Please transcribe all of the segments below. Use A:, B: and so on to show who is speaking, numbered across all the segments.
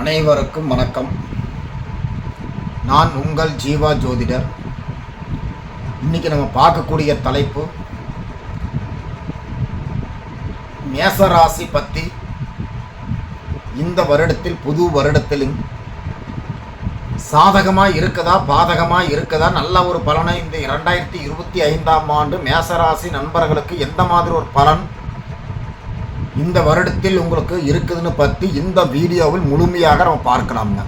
A: அனைவருக்கும் வணக்கம். நான் உங்கள் ஜீவா ஜோதிடர். இன்னைக்கு நம்ம பார்க்கக்கூடிய தலைப்பு மேசராசி பற்றி இந்த வருடத்தில் புது வருடத்திலும் சாதகமாக இருக்குதா பாதகமாக இருக்குதா நல்ல ஒரு பலனை இந்த இரண்டாயிரத்தி இருபத்தி ஐந்தாம் ஆண்டு மேசராசி நண்பர்களுக்கு எந்த மாதிரி ஒரு பலன் இந்த வருடத்தில் உங்களுக்கு இருக்குதுன்னு பற்றி இந்த வீடியோவில் முழுமையாக நம்ம பார்க்கலாம்ங்க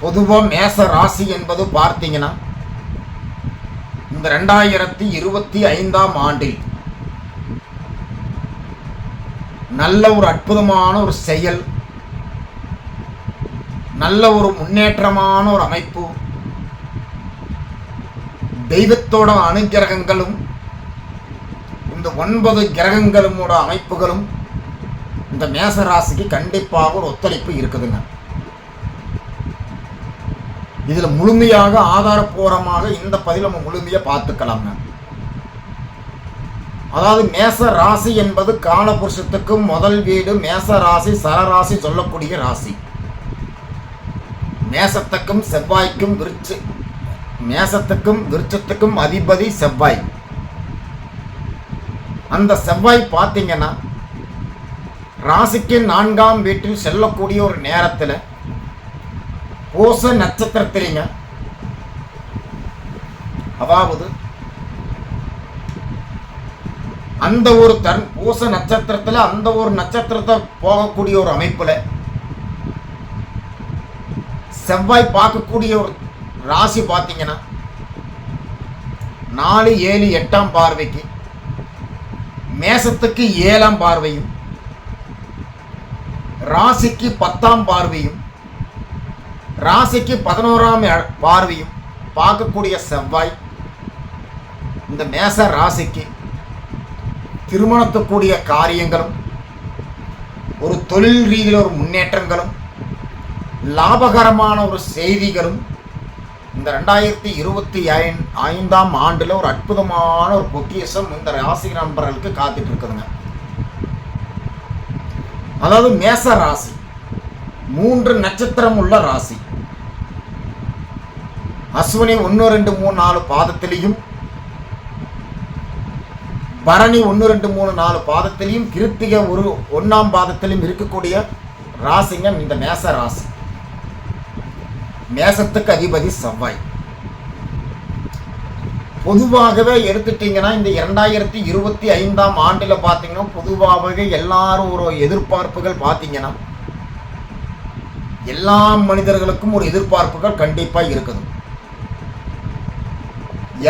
A: பொதுவாக மேச ராசி என்பது பார்த்தீங்கன்னா இந்த ரெண்டாயிரத்தி இருபத்தி ஐந்தாம் ஆண்டில் நல்ல ஒரு அற்புதமான ஒரு செயல் நல்ல ஒரு முன்னேற்றமான ஒரு அமைப்பு தெய்வத்தோட அனுகிரகங்களும் இந்த ஒன்பது கிரகங்களோட அமைப்புகளும் இந்த மேச ராசிக்கு கண்டிப்பாக ஒரு ஒத்துழைப்பு இருக்குதுங்க. இதில் முழுமையாக ஆதாரப்பூர்வமாக இந்த பதில் நம்ம முழுமையாக பார்த்துக்கலாங்க. அதாவது மேச ராசி என்பது காலபுருஷத்துக்கு முதல் வீடு மேச ராசி சரராசி சொல்லக்கூடிய ராசி. மேசத்துக்கும் செவ்வாய்க்கும் விருச்சு மேசத்துக்கும் விருச்சத்துக்கும் அதிபதி செவ்வாய். அந்த செவ்வாய் பார்த்தீங்கன்னா ராசிக்கு நான்காம் வீட்டில் செல்லக்கூடிய ஒரு நேரத்தில் பூச நட்சத்திரத்திலிங்க அதாவது அந்த ஒரு தன் பூச நட்சத்திரத்தில் அந்த ஒரு நட்சத்திரத்தை போகக்கூடிய ஒரு அமைப்பில் செவ்வாய் பார்க்கக்கூடிய ஒரு ராசி பார்த்தீங்கன்னா நாலு ஏழு எட்டாம் பார்வைக்கு மேசத்துக்கு ஏழாம் பார்வையும் ராசிக்கு பத்தாம் பார்வையும் ராசிக்கு பதினோராம் பார்வையும் பார்க்கக்கூடிய செவ்வாய் இந்த மேச ராசிக்கு திருமணத்துக்கூடிய காரியங்களும் ஒரு தொழில் ரீதியில் ஒரு முன்னேற்றங்களும் லாபகரமான ஒரு செய்திகளும் இந்த ரெண்டாயிரத்தி இருபத்தி ஐந் ஐந்தாம் ஆண்டில் ஒரு அற்புதமான ஒரு பொக்கிஷம் இந்த ராசி நண்பர்களுக்கு காத்துட்டு இருக்குதுங்க. அதாவது மேச ராசி. மூன்று நட்சத்திரம் உள்ள ராசி. அஸ்வினி ஒன்று ரெண்டு மூணு நாலு பாதத்திலையும் பரணி ஒன்று ரெண்டு மூணு நாலு பாதத்திலையும் கிருத்திகை ஒரு ஒன்றாம் பாதத்திலையும் இருக்கக்கூடிய ராசிங்க இந்த மேச ராசி. மேசத்துக்கு அதிபதி செவ்வாய். பொதுவாகவே எடுத்துட்டீங்கன்னா இந்த இரண்டாயிரத்தி இருபத்தி ஐந்தாம் ஆண்டில் பார்த்தீங்கன்னா பொதுவாகவே எல்லாரும் ஒரு எதிர்பார்ப்புகள் பார்த்தீங்கன்னா எல்லா மனிதர்களுக்கும் ஒரு எதிர்பார்ப்புகள் கண்டிப்பாக இருக்குது.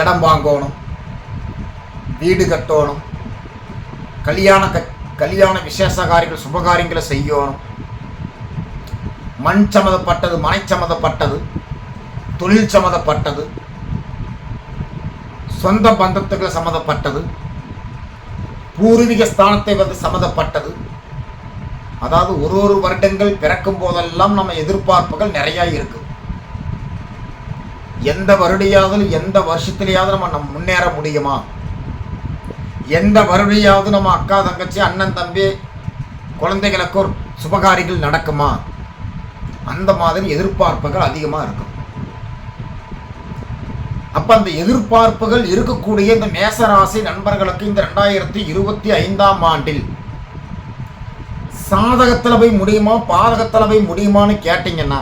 A: இடம் வாங்கணும் வீடு கட்டணும் கல்யாண க கல்யாண விசேஷ காரியங்கள் சுபகாரியங்களை செய்யணும். மண் சம்மந்தப்பட்டது மனை சம்மந்தப்பட்டது தொழில் சம்மந்தப்பட்டது சொந்த பந்தத்துக்கு சம்மந்தப்பட்டது பூர்வீக ஸ்தானத்தை வந்து சம்மந்தப்பட்டது. அதாவது ஒரு ஒரு வருடங்கள் பிறக்கும் போதெல்லாம் நம்ம எதிர்பார்ப்புகள் நிறையா இருக்கு. எந்த வருடையாவது எந்த வருஷத்துலையாவது நம்ம நம்ம முன்னேற முடியுமா? எந்த வருடையாவது நம்ம அக்கா தங்கச்சி அண்ணன் தம்பி குழந்தைகளுக்கு ஒரு சுபகாரிகள் நடக்குமா? அந்த மாதிரி எதிர்பார்ப்புகள் அதிகமாக இருக்கும். அப்போ அந்த எதிர்பார்ப்புகள் இருக்கக்கூடிய இந்த மேசராசி நண்பர்களுக்கு இந்த ரெண்டாயிரத்தி இருபத்தி ஐந்தாம் ஆண்டில் சாதகத்தில் போய் முடியுமா பாதகத்தில் போய் முடியுமான்னு கேட்டிங்கன்னா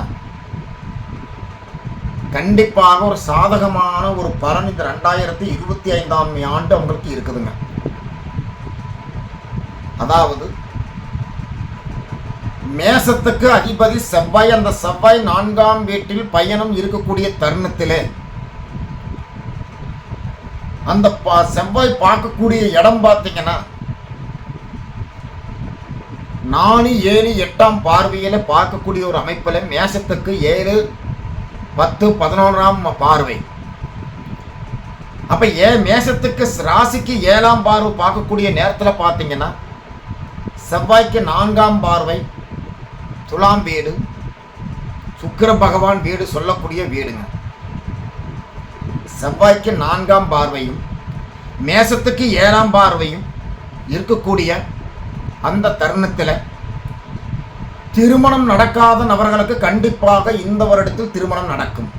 A: கண்டிப்பாக ஒரு சாதகமான ஒரு பலன் இந்த ரெண்டாயிரத்தி இருபத்தி ஐந்தாம் ஆண்டு அவங்களுக்கு இருக்குதுங்க. அதாவது மேசத்துக்கு அதிபதி செவ்வாய் அந்த செவ்வாய் நான்காம் வீட்டில் பயணம் இருக்கக்கூடிய தருணத்திலே அந்த பா- செவ்வாய் பார்க்கக்கூடிய இடம் பார்த்தீங்கன்னா நாலு ஏழு எட்டாம் பார்வையில் பார்க்கக்கூடிய ஒரு அமைப்பில் மேசத்துக்கு ஏழு பத்து பதினோராம் பார்வை. அப்போ ஏ மேசத்துக்கு ராசிக்கு ஏழாம் பார்வை பார்க்கக்கூடிய நேரத்தில் பார்த்தீங்கன்னா செவ்வாய்க்கு நான்காம் பார்வை துலாம் வீடு சுக்கர பகவான் வீடு சொல்லக்கூடிய வீடுங்க. செவ்வாய்க்கு நான்காம் பார்வையும் மேசத்துக்கு ஏழாம் பார்வையும் இருக்கக்கூடிய அந்த தருணத்தில் திருமணம் நடக்காத நபர்களுக்கு கண்டிப்பாக இந்த வருடத்தில் திருமணம் நடக்கும்.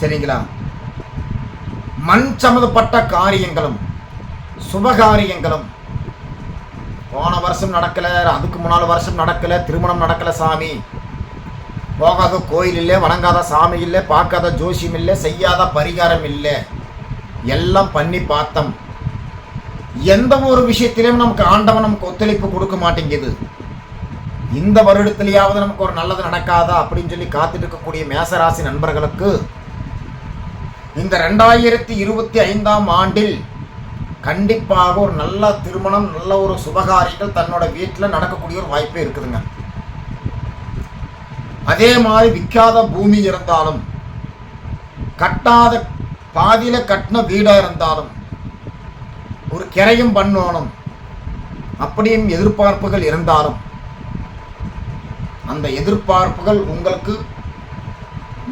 A: சரிங்களா? மண் சம்மந்தப்பட்ட காரியங்களும் சுபகாரியங்களும் போன வருஷம் நடக்கல அதுக்கு முன்னால் வருஷம் நடக்கல திருமணம் நடக்கல சாமி. போகாத கோயில் இல்லை வணங்காத சாமி இல்லை பார்க்காத ஜோசியம் இல்லை செய்யாத பரிகாரம் இல்லை. எல்லாம் பண்ணி பார்த்தோம். எந்த ஒரு விஷயத்திலையும் நமக்கு ஆண்டவன் நமக்கு ஒத்துழைப்பு கொடுக்க மாட்டேங்குது. இந்த வருடத்திலேயாவது நமக்கு ஒரு நல்லது நடக்காதா அப்படின்னு சொல்லி காத்துட்டு இருக்கக்கூடிய மேசராசி நண்பர்களுக்கு இந்த ரெண்டாயிரத்தி இருபத்தி ஐந்தாம் ஆண்டில் கண்டிப்பாக ஒரு நல்ல திருமணம் நல்ல ஒரு சுபகாரியங்கள் தன்னோட வீட்டில் நடக்கக்கூடிய ஒரு வாய்ப்பே இருக்குதுங்க. அதே மாதிரி விற்காத பூமி இருந்தாலும் கட்டாத பாதியில் கட்டின வீடாக இருந்தாலும் ஒரு கிரையும் பண்ணணும் அப்படியும் எதிர்பார்ப்புகள் இருந்தாலும் அந்த எதிர்பார்ப்புகள் உங்களுக்கு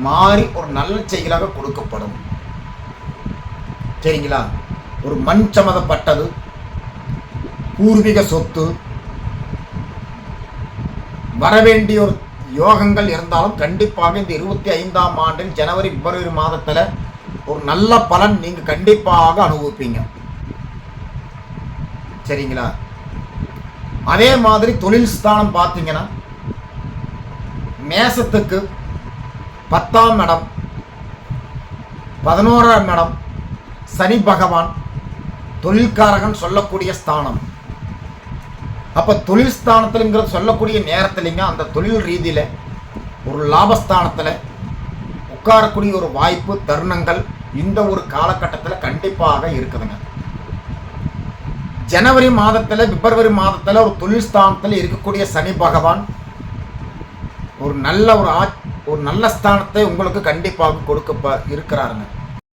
A: மாறி ஒரு நல்ல செயலாக கொடுக்கப்படும். சரிங்களா? ஒரு மண் சம்மதப்பட்டது பூர்வீக சொத்து. வரவேண்டிய ஒரு யோகங்கள் இருந்தாலும் கண்டிப்பாக இந்த இருபத்தி ஐந்தாம் ஆண்டில் ஜனவரி பிப்ரவரி மாதத்தில் ஒரு நல்ல பலன் நீங்கள் கண்டிப்பாக அனுபவிப்பீங்க. சரிங்களா? அதே மாதிரி தொழில் ஸ்தானம் பார்த்தீங்கன்னா மேசத்துக்கு பத்தாம் இடம் பதினோராம் இடம் சனி பகவான் தொழில்காரகன் சொல்லக்கூடிய ஸ்தானம். அப்போ தொழில் ஸ்தானத்தில்ங்கிறது சொல்லக்கூடிய நேரத்துலைங்க அந்த தொழில் ரீதியில் ஒரு லாபஸ்தானத்தில் உட்காரக்கூடிய ஒரு வாய்ப்பு தருணங்கள் இந்த ஒரு காலகட்டத்தில் கண்டிப்பாக இருக்குதுங்க. ஜனவரி மாதத்தில் பிப்ரவரி மாதத்தில் ஒரு தொழில் ஸ்தானத்தில் இருக்கக்கூடிய சனி பகவான் ஒரு நல்ல ஒரு ஆ ஒரு நல்ல ஸ்தானத்தை உங்களுக்கு கண்டிப்பாக கொடுக்க இருக்கிறாருங்க.